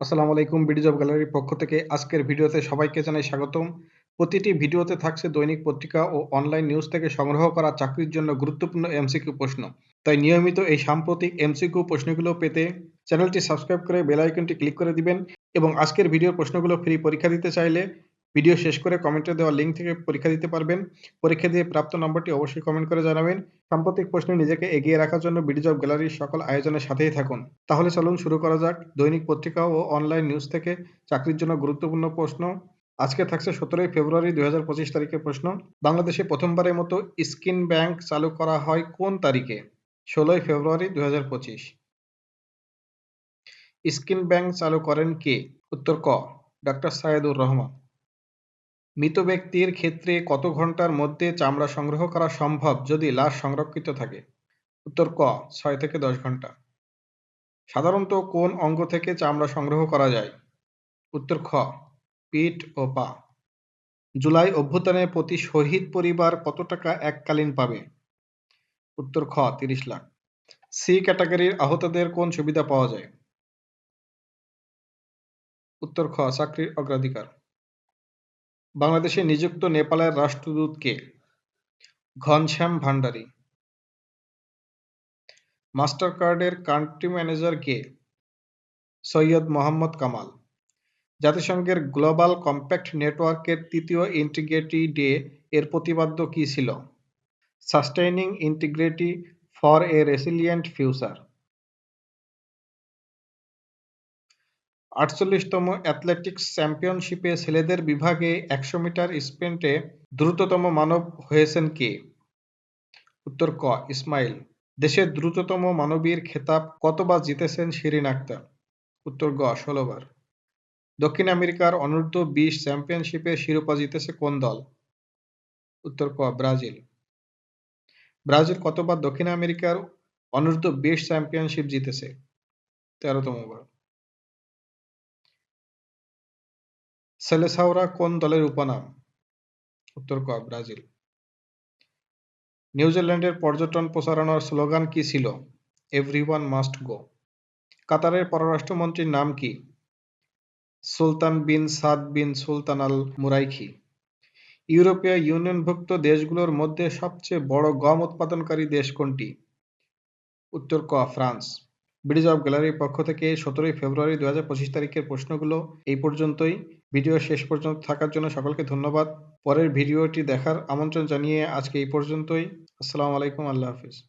আসসালামু আলাইকুম BD job গ্যালারির পক্ষ থেকে আজকের ভিডিওতে সবাইকে জানাই স্বাগতম। প্রতিটি ভিডিওতে থাকছে দৈনিক পত্রিকা ও অনলাইন নিউজ থেকে সংগ্রহ করা চাকরির জন্য গুরুত্বপূর্ণ এমসিকিউ প্রশ্ন। তাই নিয়মিত এই সাম্প্রতিক এমসিকিউ প্রশ্নগুলো পেতে চ্যানেলটি সাবস্ক্রাইব করে বেল আইকনটি ক্লিক করে দিবেন এবং আজকের ভিডিওর প্রশ্নগুলো ফ্রি পরীক্ষা দিতে চাইলে ভিডিও শেষ করে কমেন্টে দেওয়া লিঙ্ক থেকে পরীক্ষা দিতে পারবেন। পরীক্ষা দিয়ে প্রাপ্ত নম্বরটি অবশ্যই কমেন্ট করে জানাবেন। সাম্প্রতিক প্রশ্নে নিজেকে এগিয়ে রাখার জন্য বিডি জব গ্যালারির সকল আয়োজনের সাথেই থাকুন। তাহলে চলুন শুরু করা যাক। দৈনিক পত্রিকা ও অনলাইন নিউজ থেকে চাকরির জন্য গুরুত্বপূর্ণ প্রশ্ন। আজকে থাকছে সতেরোই ফেব্রুয়ারি দুই হাজার পঁচিশ তারিখের প্রশ্ন। বাংলাদেশে প্রথমবারের মতো স্কিন ব্যাংক চালু করা হয় কোন তারিখে? ষোলোই ফেব্রুয়ারি দুই হাজার পঁচিশ। স্কিন ব্যাংক চালু করেন কে? উত্তর ক ডক্টর সায়েদুর রহমান। মৃত ব্যক্তির ক্ষেত্রে কত ঘণ্টার মধ্যে চামড়া সংগ্রহ করা সম্ভব যদি লাশ সংরক্ষিত থাকে? উত্তর ক, ছয় থেকে দশ ঘণ্টা। সাধারণত কোন অঙ্গ থেকে চামড়া সংগ্রহ করা যায়? উত্তর খ, পিঠ ও পা। জুলাই অভ্যুত্থানে প্রতি শহীদ পরিবার কত টাকা এককালীন পাবে? উত্তর খ, তিরিশ লাখ। সি ক্যাটাগরির আহতদের কোন সুবিধা পাওয়া যায়? উত্তর খ, চাকরির অগ্রাধিকার। বাংলাদেশে নিযুক্ত নেপালের রাষ্ট্রদূত কে? ঘনশ্যাম ভান্ডারী। মাস্টার কার্ডের কান্ট্রি ম্যানেজার কে? সৈয়দ মোহাম্মদ কামাল। জাতিসংঘের গ্লোবাল কম্প্যাক্ট নেটওয়ার্কের তৃতীয় ইন্টিগ্রেটি ডে এর প্রতিপাদ্য কি ছিল? Sustaining integrity for a resilient future. আটচল্লিশতম athletics চ্যাম্পিয়নশিপে ছেলেদের বিভাগে একশো মিটার স্প্রিন্টে দ্রুততম মানব হয়েছেন কে? উত্তর ক, ইসমাইল। দেশের দ্রুততম মানবীর খেতাব কতবার জিতেছেন শিরিন আক্তার? উত্তর গ, ষোলোবার। দক্ষিণ আমেরিকার অনূর্ধ্ব বিশ চ্যাম্পিয়নশিপে শিরোপা জিতেছে কোন দল? উত্তর ক, ব্রাজিল। ব্রাজিল কতবার দক্ষিণ আমেরিকার অনূর্ধ্ব বিশ চ্যাম্পিয়নশিপ জিতেছে? তেরোতম বার সেলেসাওরা কোন দলের উপনাম? উত্তর ক, ব্রাজিল। নিউজিল্যান্ডের পর্যটন প্রসারণার স্লোগান কি ছিল? এভরিওয়ান মাস্ট গো কাতারের পররাষ্ট্রমন্ত্রীর নাম কি? সুলতান বিন সাদ বিন সুলতান আল মুরাইখি। ইউরোপীয় ইউনিয়নভুক্ত দেশগুলোর মধ্যে সবচেয়ে বড় গম উৎপাদনকারী দেশ কোনটি? উত্তর ক, ফ্রান্স। ব্রিজ অফ গ্যালারির পক্ষ থেকে সতেরোই ফেব্রুয়ারি দু পঁচিশ তারিখের প্রশ্নগুলো এই পর্যন্তই। ভিডিও শেষ পর্যন্ত থাকার জন্য সকলকে ধন্যবাদ। পরের ভিডিওটি দেখার আমন্ত্রণ জানিয়ে আজকে এই পর্যন্তই। আসসালামু আলাইকুম, আল্লাহ হাফিজ।